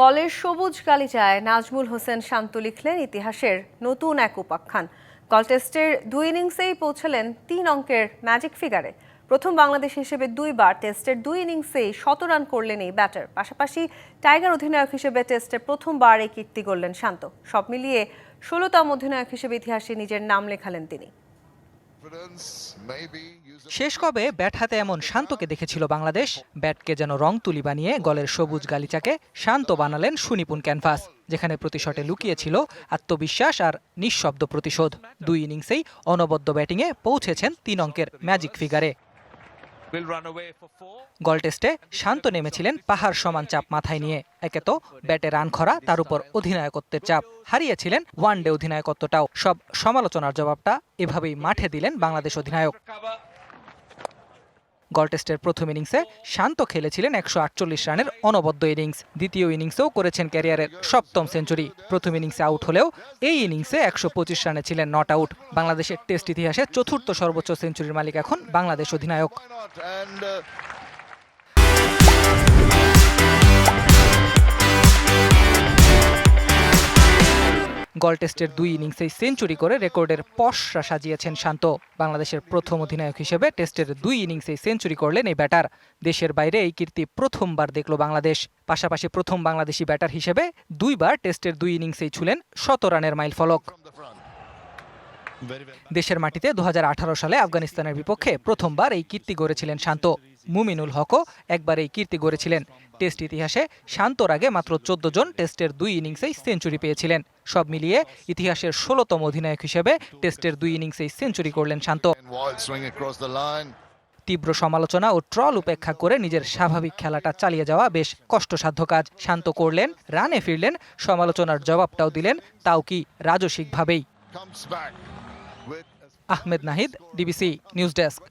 গলের সবুজ গালিচায় নাজমুল হোসেন শান্ত লিখলেন ইতিহাসের নতুন এক উপাখ্যান। গল টেস্টের দুই ইনিংসেই পৌঁছলেন তিন অঙ্কের ম্যাজিক ফিগারে। প্রথম বাংলাদেশ হিসেবে দুইবার টেস্টের দুই ইনিংসেই শত রান করলেন এই ব্যাটার। পাশাপাশি টাইগার অধিনায়ক হিসেবে টেস্টে প্রথমবার এই কীর্তি গড়লেন শান্ত। সব মিলিয়ে ষোলোতম অধিনায়ক হিসেবে ইতিহাসে নিজের নাম লেখালেন তিনি। শেষ কবে ব্যাট হাতে এমন শান্তকে দেখেছিল বাংলাদেশ? ব্যাটকে যেন রং তুলি বানিয়ে গলের সবুজ গালিচাকে শান্ত বানালেন সুনিপুণ ক্যানভাস, যেখানে প্রতি শটে লুকিয়েছিল আত্মবিশ্বাস আর নিঃশব্দ প্রতিশোধ। দুই ইনিংসেই অনবদ্য ব্যাটিংয়ে পৌঁছেছেন তিন অঙ্কের ম্যাজিক ফিগারে। গল টেস্টে শান্ত নেমেছিলেন পাহাড় সমান চাপ মাথায় নিয়ে। একে তো ব্যাটে রান খরা তার উপর অধিনায়কত্বের চাপ। হারিয়েছিলেন ওয়ান ডে অধিনায়কত্বটাও। সব সমালোচনার জবাবটা এভাবেই মাঠে দিলেন বাংলাদেশ অধিনায়ক। গল টেস্টের প্রথম ইনিংসে শান্ত খেলেছিলেন একশো আটচল্লিশ রানের অনবদ্য ইনিংস। দ্বিতীয় ইনিংসেও করেছেন ক্যারিয়ারের সপ্তম সেঞ্চুরি। প্রথম ইনিংসে আউট হলেও এই ইনিংসে একশো পঁচিশ রানে ছিলেন নট আউট। বাংলাদেশের টেস্ট ইতিহাসে চতুর্থ সর্বোচ্চ সেঞ্চুরির মালিক এখন বাংলাদেশ অধিনায়ক। গল টেস্টের দুই ইনিংসেই সেঞ্চুরি করে রেকর্ডের পশরা সাজিয়েছেন শান্ত। বাংলাদেশের প্রথম অধিনায়ক হিসেবে টেস্টের দুই ইনিংসেই সেঞ্চুরি করলেন এই ব্যাটার। দেশের বাইরে এই কীর্তি প্রথমবার দেখল বাংলাদেশ। পাশাপাশি প্রথম বাংলাদেশি ব্যাটার হিসেবে দুইবার টেস্টের দুই ইনিংসেই ছুলেন শত রানের মাইল ফলক। দেশের মাটিতে দু হাজার আঠারো সালে আফগানিস্তানের বিপক্ষে প্রথমবার এই কীর্তি গড়েছিলেন শান্ত। মুমিনুল হকও একবার এই কীর্তি গড়েছিলেন। টেস্ট ইতিহাসে শান্তর আগে মাত্র চোদ্দ জন টেস্টের দুই ইনিংসেই সেঞ্চুরি পেয়েছিলেন। সব মিলিয়ে ইতিহাসের ষোলোতম অধিনায়ক হিসেবে টেস্টের দুই ইনিংসেই সেঞ্চুরি করলেন শান্ত। তীব্র সমালোচনা ও ট্রল উপেক্ষা করে নিজের স্বাভাবিক খেলাটা চালিয়ে যাওয়া বেশ কষ্টসাধ্য কাজ। শান্ত করলেন রানে ফিরলেন সমালোচনার জবাবটাও দিলেন তাও কি রাজসিকভাবেই। Ahmed Nahid DBC news desk.